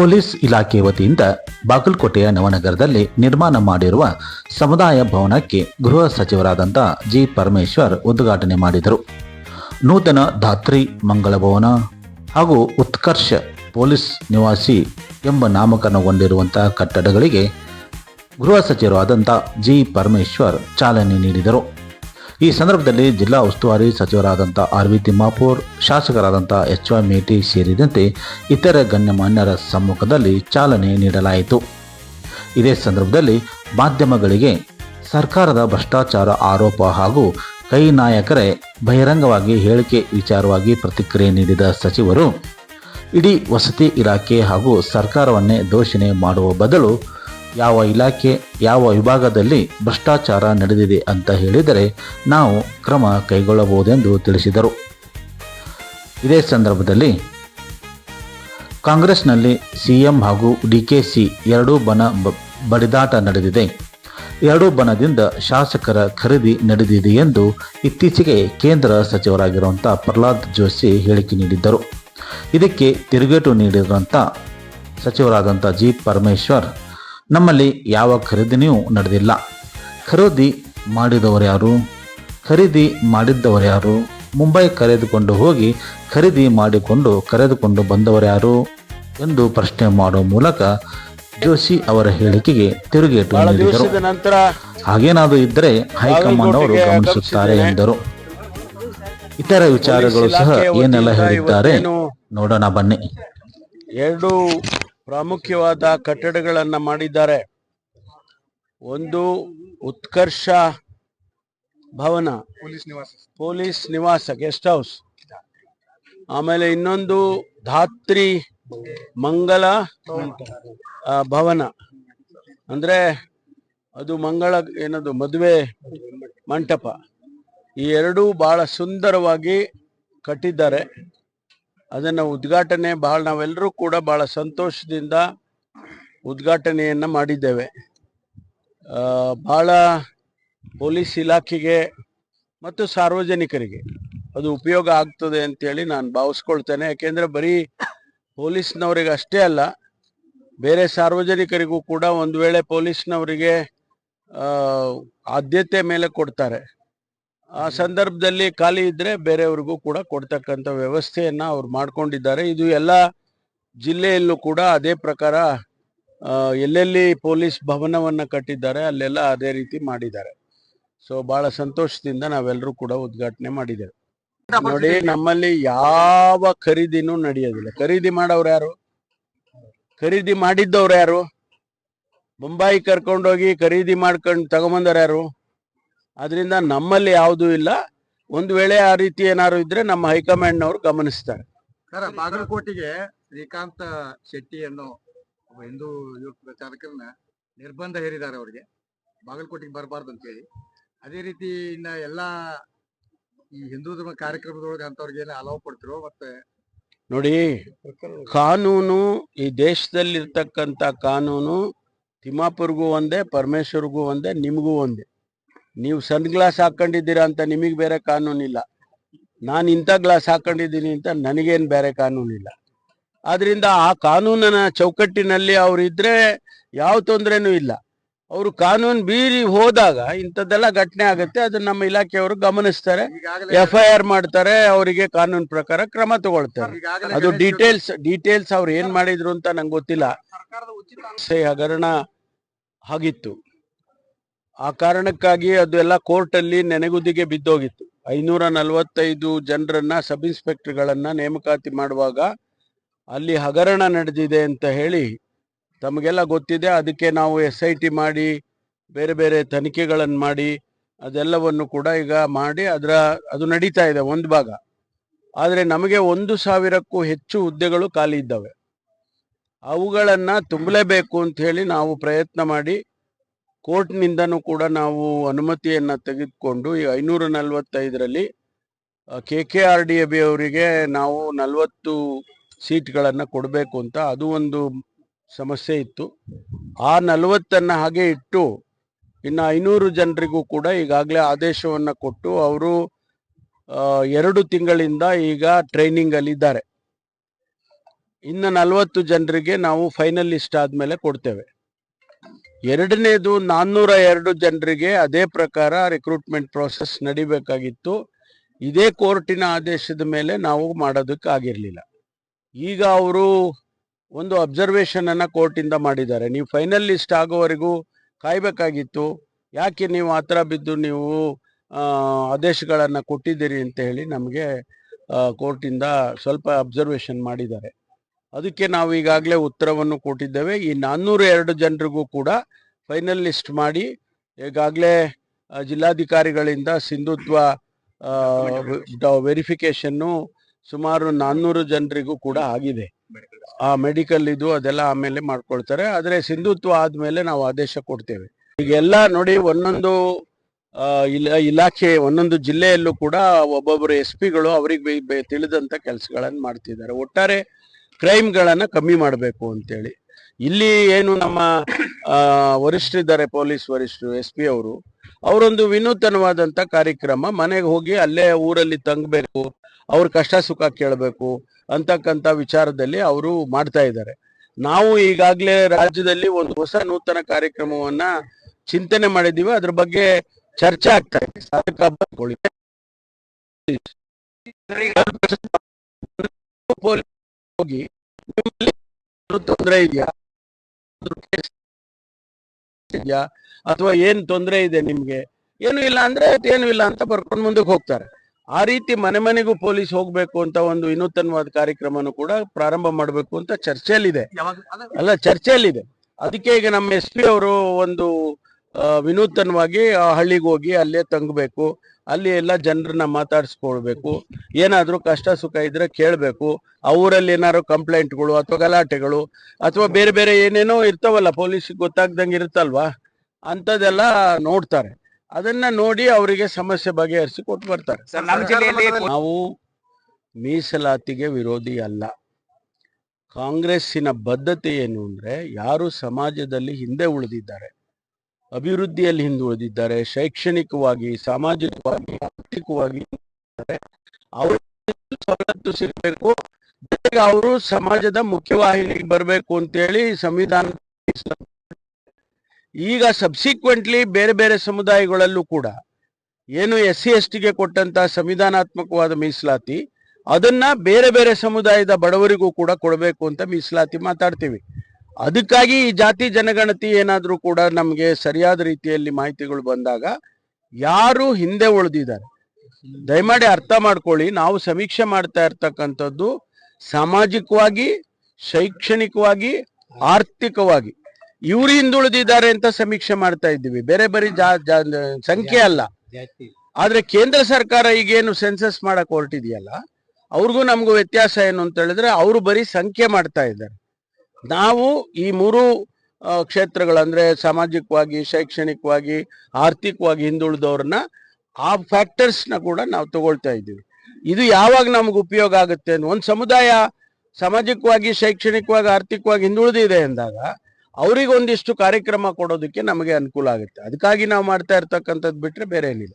Police ಇಲಾಖೆ ವತಿಯಿಂದ ಬಾಗಲಕೋಟೆಯ ನವನಗರದಲ್ಲಿ ನಿರ್ಮಾಣ ಮಾಡಿರುವ ಸಮುದಾಯ ಭವನಕ್ಕೆ ಗೃಹ ಸಚಿವರಾದಂಥ ಜಿ ಪರಮೇಶ್ವರ್ ಉದ್ಘಾಟನೆ ಮಾಡಿದರು. ನೂತನ ಧಾತ್ರಿ ಮಂಗಳ ಭವನ ಹಾಗೂ ಉತ್ಕರ್ಷ ಪೊಲೀಸ್ ನಿವಾಸಿ ಎಂಬ ನಾಮಕರಣಗೊಂಡಿರುವಂತಹ ಕಟ್ಟಡಗಳಿಗೆ ಗೃಹ ಸಚಿವರಾದಂಥ ಜಿ ಪರಮೇಶ್ವರ್ ಚಾಲನೆ ನೀಡಿದರು. ಈ ಸಂದರ್ಭದಲ್ಲಿ ಜಿಲ್ಲಾ ಉಸ್ತುವಾರಿ ಸಚಿವರಾದಂಥ ಆರ್ ವಿ ತಿಮ್ಮಾಪುರ್, ಶಾಸಕರಾದಂಥ ಎಚ್ ವೈ ಮೇಟಿ ಸೇರಿದಂತೆ ಇತರ ಗಣ್ಯಮಾನ್ಯರ ಸಮ್ಮುಖದಲ್ಲಿ ಚಾಲನೆ ನೀಡಲಾಯಿತು. ಇದೇ ಸಂದರ್ಭದಲ್ಲಿ ಮಾಧ್ಯಮಗಳಿಗೆ ಸರ್ಕಾರದ ಭ್ರಷ್ಟಾಚಾರ ಆರೋಪ ಹಾಗೂ ಕೈ ನಾಯಕರೇ ಬಹಿರಂಗವಾಗಿ ಹೇಳಿಕೆ ವಿಚಾರವಾಗಿ ಪ್ರತಿಕ್ರಿಯೆ ನೀಡಿದ ಸಚಿವರು, ಇಡೀ ವಸತಿ ಇಲಾಖೆ ಹಾಗೂ ಸರ್ಕಾರವನ್ನೇ ದೋಷಣೆ ಮಾಡುವ ಬದಲು ಯಾವ ಇಲಾಖೆ, ಯಾವ ವಿಭಾಗದಲ್ಲಿ ಭ್ರಷ್ಟಾಚಾರ ನಡೆದಿದೆ ಅಂತ ಹೇಳಿದರೆ ನಾವು ಕ್ರಮ ಕೈಗೊಳ್ಳಬಹುದೆಂದು ತಿಳಿಸಿದರು. ಇದೇ ಸಂದರ್ಭದಲ್ಲಿ ಕಾಂಗ್ರೆಸ್ನಲ್ಲಿ ಸಿಎಂ ಹಾಗೂ ಡಿಕೆಸಿ ಎರಡೂ ಬಣ ಬಡಿದಾಟ ನಡೆದಿದೆ. ಎರಡೂ ಬಣದಿಂದ ಶಾಸಕರ ಖರೀದಿ ನಡೆದಿದೆ ಎಂದು ಇತ್ತೀಚೆಗೆ ಕೇಂದ್ರ ಸಚಿವರಾಗಿರುವಂಥ ಪ್ರಹ್ಲಾದ್ ಜೋಶಿ ಹೇಳಿಕೆ ನೀಡಿದ್ದರು. ಇದಕ್ಕೆ ತಿರುಗೇಟು ನೀಡಿರುವಂಥ ಸಚಿವರಾದಂಥ ಜಿ ಪರಮೇಶ್ವರ್ ನಮ್ಮಲ್ಲಿ ಯಾವ ಖರೀದಿಯೂ ನಡೆದಿಲ್ಲ. ಖರೀದಿ ಮಾಡಿದವರು ಯಾರು? ಖರೀದಿ ಮಾಡಿದ್ದವರು ಯಾರು? ಮುಂಬೈ ಕರೆದುಕೊಂಡು ಹೋಗಿ ಖರೀದಿ ಮಾಡಿಕೊಂಡು ಕರೆದುಕೊಂಡು ಬಂದವರು ಯಾರು? ಎಂದು ಪ್ರಶ್ನೆ ಮಾಡುವ ಮೂಲಕ ಜೋಶಿ ಅವರ ಹೇಳಿಕೆಗೆ ತಿರುಗೇಟು ನೀಡಿದರು. ಹಾಗೇನಾದರೂ ಇದ್ದರೆ ಹೈಕಮಾಂಡ್ ಅವರು ಗಮನಿಸುತ್ತಾರೆ ಎಂದರು. ಇತರ ವಿಚಾರಗಳು ಸಹ ಏನೆಲ್ಲ ಹೇಳಿದ್ದಾರೆ? ನೋಡೋಣ ಬನ್ನಿ. ಎರಡು ಪ್ರಾಮುಖ್ಯವಾದ ಕಟ್ಟಡಗಳನ್ನು ಮಾಡಿದ್ದಾರೆ. ಒಂದು ಉತ್ಕರ್ಷ ಭವನ. ಪೊಲೀಸ್ ನಿವಾಸ. Guest house. ಆಮೇಲೆ ಇನ್ನೊಂದು ಧಾತ್ರಿ ಮಂಗಲ ಭವನ. ಅಂದ್ರೆ ಅದು ಮಂಗಳ ಏನದು ಮದುವೆ ಮಂಟಪ. ಈ ಎರಡೂ ಬಹಳ ಸುಂದರವಾಗಿ ಕಟ್ಟಿದ್ದಾರೆ. ಅದನ್ನ ಉದ್ಘಾಟನೆ ಬಹಳ ನಾವೆಲ್ಲರೂ ಕೂಡ ಬಹಳ ಸಂತೋಷದಿಂದ ಉದ್ಘಾಟನೆಯನ್ನು ಮಾಡಿದ್ದೇವೆ. ಬಹಳ ಪೊಲೀಸ್ ಇಲಾಖೆಗೆ ಮತ್ತು ಸಾರ್ವಜನಿಕರಿಗೆ ಅದು ಉಪಯೋಗ ಆಗ್ತದೆ ಅಂತೇಳಿ ನಾನು ಭಾವಿಸ್ಕೊಳ್ತೇನೆ. ಯಾಕೆಂದರೆ ಬರೀ ಪೊಲೀಸ್ನವರಿಗೆ ಅಷ್ಟೇ ಅಲ್ಲ, ಬೇರೆ ಸಾರ್ವಜನಿಕರಿಗೂ ಕೂಡ ಒಂದು ವೇಳೆ ಪೊಲೀಸ್ನವರಿಗೆ ಆದ್ಯತೆ ಮೇಲೆ ಕೊಡ್ತಾರೆ. ಆ ಸಂದರ್ಭದಲ್ಲಿ ಖಾಲಿ ಇದ್ರೆ ಬೇರೆಯವ್ರಿಗೂ ಕೂಡ ಕೊಡ್ತಕ್ಕಂಥ ವ್ಯವಸ್ಥೆಯನ್ನ ಅವ್ರು ಮಾಡ್ಕೊಂಡಿದ್ದಾರೆ. ಇದು ಎಲ್ಲ ಜಿಲ್ಲೆಯಲ್ಲೂ ಕೂಡ ಅದೇ ಪ್ರಕಾರ ಎಲ್ಲೆಲ್ಲಿ ಪೊಲೀಸ್ ಭವನವನ್ನ ಕಟ್ಟಿದ್ದಾರೆ ಅಲ್ಲೆಲ್ಲ ಅದೇ ರೀತಿ ಮಾಡಿದ್ದಾರೆ. ಸೊ, ಬಹಳ ಸಂತೋಷದಿಂದ ನಾವೆಲ್ಲರೂ ಕೂಡ ಉದ್ಘಾಟನೆ ಮಾಡಿದ್ದೇವೆ. ನೋಡಿ, ನಮ್ಮಲ್ಲಿ ಯಾವ ಖರೀದಿನೂ ನಡೆಯೋದಿಲ್ಲ. ಖರೀದಿ ಮಾಡೋರು ಯಾರು? ಖರೀದಿ ಮಾಡಿದ್ದವ್ರು ಯಾರು? ಮುಂಬೈ ಕರ್ಕೊಂಡೋಗಿ ಖರೀದಿ ಮಾಡ್ಕೊಂಡು ತಗೊಂಬಂದವ್ರು ಯಾರು? ಅದರಿಂದ ನಮ್ಮಲ್ಲಿ ಯಾವುದೂ ಇಲ್ಲ. ಒಂದು ವೇಳೆ ಆ ರೀತಿ ಏನಾದ್ರು ಇದ್ರೆ ನಮ್ಮ ಹೈಕಮಾಂಡ್ನವರು ಗಮನಿಸ್ತಾರೆ. ಸರ್ ಬಾಗಲಕೋಟೆಗೆ ಶ್ರೀಕಾಂತ ಶೆಟ್ಟಿ ಅನ್ನೋ ಒಬ್ಬ ಹಿಂದೂ ಯುವ ಪ್ರಚಾರಕರನ್ನ ನಿರ್ಬಂಧ ಹೇರಿದ್ದಾರೆ ಅವರಿಗೆ. ಬಾಗಲಕೋಟೆಗೆ ಬರಬಾರ್ದು ಅಂತೇಳಿ ಅದೇ ರೀತಿ ಇನ್ನ ಎಲ್ಲಾ ಈ ಹಿಂದೂ ಧರ್ಮ ಕಾರ್ಯಕ್ರಮದೊಳಗೆ ಅಂತವ್ರಿಗೆ ಏನು ಅಲೋ ಕೊಡ್ತಿರೋ ಮತ್ತೆ ನೋಡಿ ಕಾನೂನು ಈ ದೇಶದಲ್ಲಿರ್ತಕ್ಕಂಥ ಕಾನೂನು ತಿಮ್ಮಾಪುರ್ಗೂ ಒಂದೇ ಪರಮೇಶ್ವರ್ಗೂ ಒಂದೇ ನಿಮಗೂ ಒಂದೇ. ನೀವು ಸನ್ ಗ್ಲಾಸ್ ಹಾಕೊಂಡಿದ್ದೀರಾ ಅಂತ ನಿಮಗೆ ಬೇರೆ ಕಾನೂನಿಲ್ಲ. ನಾನು ಇಂಥ ಗ್ಲಾಸ್ ಹಾಕೊಂಡಿದ್ದೀನಿ ಅಂತ ನನಗೇನು ಬೇರೆ ಕಾನೂನಿಲ್ಲ. ಆದ್ರಿಂದ ಆ ಕಾನೂನನ ಚೌಕಟ್ಟಿನಲ್ಲಿ ಅವ್ರು ಇದ್ರೆ ಯಾವ ತೊಂದರೆನೂ ಇಲ್ಲ. ಅವರು ಕಾನೂನು ಬೀರಿ ಹೋದಾಗ ಇಂಥದ್ದೆಲ್ಲ ಘಟನೆ ಆಗುತ್ತೆ. ಅದನ್ನ ನಮ್ಮ ಇಲಾಖೆಯವರು ಗಮನಿಸ್ತಾರೆ. ಎಫ್ ಐ ಆರ್ ಮಾಡ್ತಾರೆ. ಅವರಿಗೆ ಕಾನೂನು ಪ್ರಕಾರ ಕ್ರಮ ತಗೊಳ್ತಾರೆ. ಅದು ಡೀಟೇಲ್ಸ್ ಡೀಟೇಲ್ಸ್ ಅವ್ರು ಏನ್ ಮಾಡಿದ್ರು ಅಂತ ನಂಗೆ ಗೊತ್ತಿಲ್ಲ. ಸರ್ಕಾರದ ಉಚಿತ ಸೇ ಹಗರಣ ಆಗಿತ್ತು. ಆ ಕಾರಣಕ್ಕಾಗಿ ಅದು ಎಲ್ಲ ಕೋರ್ಟ್ ಅಲ್ಲಿ ನೆನೆಗುದಿಗೆ ಬಿದ್ದೋಗಿತ್ತು. ಐನೂರ ನಲವತ್ತೈದು ಜನರನ್ನ ಸಬ್ ಇನ್ಸ್ಪೆಕ್ಟರ್ಗಳನ್ನ ನೇಮಕಾತಿ ಮಾಡುವಾಗ ಅಲ್ಲಿ ಹಗರಣ ನಡೆದಿದೆ ಅಂತ ಹೇಳಿ ತಮಗೆಲ್ಲ ಗೊತ್ತಿದೆ. ಅದಕ್ಕೆ ನಾವು ಎಸ್ ಐ ಟಿ ಮಾಡಿ, ಬೇರೆ ಬೇರೆ ತನಿಖೆಗಳನ್ನು ಮಾಡಿ, ಅದೆಲ್ಲವನ್ನು ಕೂಡ ಈಗ ಮಾಡಿ ಅದರ, ಅದು ನಡೀತಾ ಇದೆ ಒಂದು ಭಾಗ. ಆದರೆ ನಮಗೆ ಒಂದು ಸಾವಿರಕ್ಕೂ ಹೆಚ್ಚು ಹುದ್ದೆಗಳು ಖಾಲಿ ಇದ್ದಾವೆ. ಅವುಗಳನ್ನು ತುಂಬಲೇಬೇಕು ಅಂತ ಹೇಳಿ ನಾವು ಪ್ರಯತ್ನ ಮಾಡಿ ಕೋರ್ಟ್ನಿಂದನೂ ಕೂಡ ನಾವು ಅನುಮತಿಯನ್ನ ತೆಗೆದುಕೊಂಡು ಈ ಐನೂರ ನಲವತ್ತೈದರಲ್ಲಿ K K R D B ಅವರಿಗೆ ನಾವು ನಲವತ್ತು ಸೀಟ್ಗಳನ್ನು ಕೊಡಬೇಕು ಅಂತ ಅದು ಒಂದು ಸಮಸ್ಯೆ ಇತ್ತು. ಆ ನಲವತ್ತನ್ನು ಹಾಗೆ ಇಟ್ಟು ಇನ್ನು ಐನೂರು ಜನರಿಗೂ ಕೂಡ ಈಗಾಗಲೇ ಆದೇಶವನ್ನು ಕೊಟ್ಟು ಅವರು ಎರಡು ತಿಂಗಳಿಂದ ಈಗ ಟ್ರೈನಿಂಗಲ್ಲಿದ್ದಾರೆ. ಇನ್ನು ನಲವತ್ತು ಜನರಿಗೆ ನಾವು ಫೈನಲ್ ಲಿಸ್ಟ್ ಆದ್ಮೇಲೆ ಕೊಡ್ತೇವೆ. ಎರಡನೇದು ನಾನ್ನೂರ ಎರಡು ಜನರಿಗೆ ಅದೇ ಪ್ರಕಾರ ರಿಕ್ರೂಟ್ಮೆಂಟ್ ಪ್ರೋಸೆಸ್ ನಡಿಬೇಕಾಗಿತ್ತು. ಇದೇ ಕೋರ್ಟಿನ ಆದೇಶದ ಮೇಲೆ ನಾವು ಮಾಡೋದಕ್ಕೆ ಆಗಿರಲಿಲ್ಲ ಈಗ ಅವರು ಒಂದು ಅಬ್ಸರ್ವೇಷನ್ ಅನ್ನ ಕೋರ್ಟಿಂದ ಮಾಡಿದ್ದಾರೆ. ನೀವು ಫೈನಲ್ ಲಿಸ್ಟ್ ಆಗೋವರೆಗೂ ಕಾಯ್ಬೇಕಾಗಿತ್ತು. ಯಾಕೆ ನೀವು ಆ ಬಿದ್ದು ನೀವು ಆದೇಶಗಳನ್ನ ಕೊಟ್ಟಿದ್ದೀರಿ ಅಂತ ಹೇಳಿ ನಮಗೆ ಕೋರ್ಟಿಂದ ಸ್ವಲ್ಪ ಅಬ್ಸರ್ವೇಷನ್ ಮಾಡಿದ್ದಾರೆ. ಅದಕ್ಕೆ ನಾವು ಈಗಾಗಲೇ ಉತ್ತರವನ್ನು ಕೊಟ್ಟಿದ್ದೇವೆ. ಈ ನಾನ್ನೂರ ಎರಡು ಜನರಿಗೂ ಕೂಡ ಫೈನಲ್ ಲಿಸ್ಟ್ ಮಾಡಿ, ಈಗಾಗಲೇ ಜಿಲ್ಲಾಧಿಕಾರಿಗಳಿಂದ ಸಿಂಧುತ್ವ ವೆರಿಫಿಕೇಶನ್ನು ಸುಮಾರು ನಾನ್ನೂರು ಜನರಿಗೂ ಕೂಡ ಆಗಿದೆ. ಆ ಮೆಡಿಕಲ್ ಇದು ಅದೆಲ್ಲ ಆಮೇಲೆ ಮಾಡ್ಕೊಳ್ತಾರೆ. ಆದರೆ ಸಿಂಧುತ್ವ ಆದಮೇಲೆ ನಾವು ಆದೇಶ ಕೊಡ್ತೇವೆ. ಈಗೆಲ್ಲ ನೋಡಿ ಒಂದೊಂದು ಇಲಾಖೆ ಒಂದೊಂದು ಜಿಲ್ಲೆಯಲ್ಲೂ ಕೂಡ ಒಬ್ಬೊಬ್ಬರು ಎಸ್ ಪಿಗಳು ಅವರಿಗೆ ತಿಳಿದಂತ ಕೆಲಸಗಳನ್ನು ಮಾಡ್ತಿದ್ದಾರೆ. ಒಟ್ಟಾರೆ ಕ್ರೈಮ್ಗಳನ್ನ ಕಮ್ಮಿ ಮಾಡಬೇಕು ಅಂತೇಳಿ. ಇಲ್ಲಿ ಏನು ನಮ್ಮ ವರಿಷ್ಠರಿದ್ದಾರೆ ಪೊಲೀಸ್ ವರಿಷ್ಠರು ಎಸ್ ಪಿ ಅವರು, ಅವರೊಂದು ವಿನೂತನವಾದಂಥ ಕಾರ್ಯಕ್ರಮ, ಮನೆಗೆ ಹೋಗಿ ಅಲ್ಲೇ ಊರಲ್ಲಿ ತಂಗಬೇಕು, ಅವ್ರ ಕಷ್ಟ ಸುಖ ಕೇಳಬೇಕು ಅಂತಕ್ಕಂಥ ವಿಚಾರದಲ್ಲಿ ಅವರು ಮಾಡ್ತಾ ಇದ್ದಾರೆ. ನಾವು ಈಗಾಗಲೇ ರಾಜ್ಯದಲ್ಲಿ ಒಂದು ಹೊಸ ನೂತನ ಕಾರ್ಯಕ್ರಮವನ್ನ ಚಿಂತನೆ ಮಾಡಿದ್ದೀವಿ. ಅದ್ರ ಬಗ್ಗೆ ಚರ್ಚೆ ಆಗ್ತಾ ಇದೆ. ಸಾಧಕ ಹೋಗಿ ನಿಮ್ಮಲ್ಲಿ ತೊಂದರೆ ಇದೆಯಾ? ಇದೆಯಾ? ಅಥವಾ ಏನ್ ತೊಂದರೆ ಇದೆ ನಿಮ್ಗೆ? ಏನು ಇಲ್ಲ ಅಂದ್ರೆ ಏನು ಇಲ್ಲ ಅಂತ ಬರ್ಕೊಂಡು ಮುಂದಕ್ಕೆ ಹೋಗ್ತಾರೆ. ಆ ರೀತಿ ಮನೆ ಮನೆಗೂ ಪೊಲೀಸ್ ಹೋಗ್ಬೇಕು ಅಂತ ಒಂದು ವಿನೂತನವಾದ ಕಾರ್ಯಕ್ರಮನು ಕೂಡ ಪ್ರಾರಂಭ ಮಾಡಬೇಕು ಅಂತ ಚರ್ಚೆಯಲ್ಲಿದೆ. ಅಲ್ಲ ಚರ್ಚೆಯಲ್ಲಿದೆ. ಅದಕ್ಕೆ ಈಗ ನಮ್ಮ ಎಸ್ ಪಿ ಅವರು ಒಂದು ವಿನೂತನವಾಗಿ ಆ ಹಳ್ಳಿಗೆ ಹೋಗಿ ಅಲ್ಲೇ ತಂಗಬೇಕು. ಅಲ್ಲಿ ಎಲ್ಲ ಜನರನ್ನ ಮಾತಾಡಿಸ್ಕೊಳ್ಬೇಕು. ಏನಾದರೂ ಕಷ್ಟ ಸುಖ ಇದ್ರೆ ಕೇಳಬೇಕು. ಅವರಲ್ಲಿ ಏನಾದ್ರು ಕಂಪ್ಲೇಂಟ್ಗಳು ಅಥವಾ ಗಲಾಟೆಗಳು ಅಥವಾ ಬೇರೆ ಬೇರೆ ಏನೇನೋ ಇರ್ತಾವಲ್ಲ ಪೊಲೀಸ್ ಗೊತ್ತಾಗ್ದಂಗೆ ಇರುತ್ತಲ್ವಾ? ಅಂಥದ್ದೆಲ್ಲ ನೋಡ್ತಾರೆ. ಅದನ್ನ ನೋಡಿ ಅವರಿಗೆ ಸಮಸ್ಯೆ ಬಗೆಹರಿಸಿ ಕೊಟ್ಟು ಬರ್ತಾರೆ. ನಾವು ಮೀಸಲಾತಿಗೆ ವಿರೋಧಿ ಅಲ್ಲ. ಕಾಂಗ್ರೆಸ್ಸಿನ ಬದ್ಧತೆ ಏನು ಅಂದ್ರೆ ಯಾರು ಸಮಾಜದಲ್ಲಿ ಹಿಂದೆ ಉಳಿದಿದ್ದಾರೆ. ಅಭಿವೃದ್ಧಿಯಲ್ಲಿ ಹಿಂದುಳಿದಿದ್ದಾರೆ, ಶೈಕ್ಷಣಿಕವಾಗಿ, ಸಾಮಾಜಿಕವಾಗಿ, ಆರ್ಥಿಕವಾಗಿ ಅವರು ಸವಲತ್ತು ಸಿಗಬೇಕು. ಜೊತೆಗೆ ಅವರು ಸಮಾಜದ ಮುಖ್ಯವಾಹಿನಿಗೆ ಬರಬೇಕು ಅಂತೇಳಿ ಸಂವಿಧಾನ ಈಗ ಸಬ್ಸಿಕ್ವೆಂಟ್ಲಿ ಬೇರೆ ಬೇರೆ ಸಮುದಾಯಗಳಲ್ಲೂ ಕೂಡ ಏನು ಎಸ್ ಸಿ ಎಸ್ ಟಿಗೆ ಕೊಟ್ಟಂತ ಸಂವಿಧಾನಾತ್ಮಕವಾದ ಮೀಸಲಾತಿ, ಅದನ್ನ ಬೇರೆ ಬೇರೆ ಸಮುದಾಯದ ಬಡವರಿಗೂ ಕೂಡ ಕೊಡಬೇಕು ಅಂತ ಮೀಸಲಾತಿ ಮಾತಾಡ್ತೀವಿ. ಅದಕ್ಕಾಗಿ ಈ ಜಾತಿ ಜನಗಣತಿ ಏನಾದ್ರೂ ಕೂಡ ನಮಗೆ ಸರಿಯಾದ ರೀತಿಯಲ್ಲಿ ಮಾಹಿತಿಗಳು ಬಂದಾಗ ಯಾರು ಹಿಂದೆ ಉಳಿದಿದ್ದಾರೆ. ದಯಮಾಡಿ ಅರ್ಥ ಮಾಡ್ಕೊಳ್ಳಿ. ನಾವು ಸಮೀಕ್ಷೆ ಮಾಡ್ತಾ ಇರ್ತಕ್ಕಂಥದ್ದು ಸಾಮಾಜಿಕವಾಗಿ ಶೈಕ್ಷಣಿಕವಾಗಿ ಆರ್ಥಿಕವಾಗಿ. ಇವ್ರು ಹಿಂದುಳಿದಿದ್ದಾರೆ ಅಂತ ಸಮೀಕ್ಷೆ ಮಾಡ್ತಾ ಇದ್ದೀವಿ. ಬೇರೆ ಬರೀ ಜಾ ಸಂಖ್ಯೆ ಅಲ್ಲ. ಆದ್ರೆ ಕೇಂದ್ರ ಸರ್ಕಾರ ಈಗೇನು ಸೆನ್ಸಸ್ ಮಾಡಕ್ ಹೊರಟಿದೆಯಲ್ಲ ಅವ್ರಿಗೂ ನಮಗೂ ವ್ಯತ್ಯಾಸ ಏನು ಅಂತ ಹೇಳಿದ್ರೆ ಅವರು ಬರೀ ಸಂಖ್ಯೆ ಮಾಡ್ತಾ ಇದ್ದಾರೆ. ನಾವು ಈ ಮೂರು ಕ್ಷೇತ್ರಗಳಂದ್ರೆ ಸಾಮಾಜಿಕವಾಗಿ, ಶೈಕ್ಷಣಿಕವಾಗಿ, ಆರ್ಥಿಕವಾಗಿ ಹಿಂದುಳಿದವ್ರನ್ನ ಆ ಫ್ಯಾಕ್ಟರ್ಸ್ನ ಕೂಡ ನಾವು ತಗೊಳ್ತಾ ಇದ್ದೀವಿ. ಇದು ಯಾವಾಗ ನಮ್ಗೆ ಉಪಯೋಗ ಆಗುತ್ತೆ ಒಂದು ಸಮುದಾಯ ಸಾಮಾಜಿಕವಾಗಿ, ಶೈಕ್ಷಣಿಕವಾಗಿ, ಆರ್ಥಿಕವಾಗಿ ಹಿಂದುಳಿದಿದೆ ಅಂದಾಗ ಅವರಿಗೆ ಒಂದಿಷ್ಟು ಕಾರ್ಯಕ್ರಮ ಕೊಡೋದಕ್ಕೆ ನಮಗೆ ಅನುಕೂಲ ಆಗುತ್ತೆ. ಅದಕ್ಕಾಗಿ ನಾವು ಮಾಡ್ತಾ ಇರ್ತಕ್ಕಂಥದ್ದು ಬಿಟ್ರೆ ಬೇರೆ ಏನಿಲ್ಲ.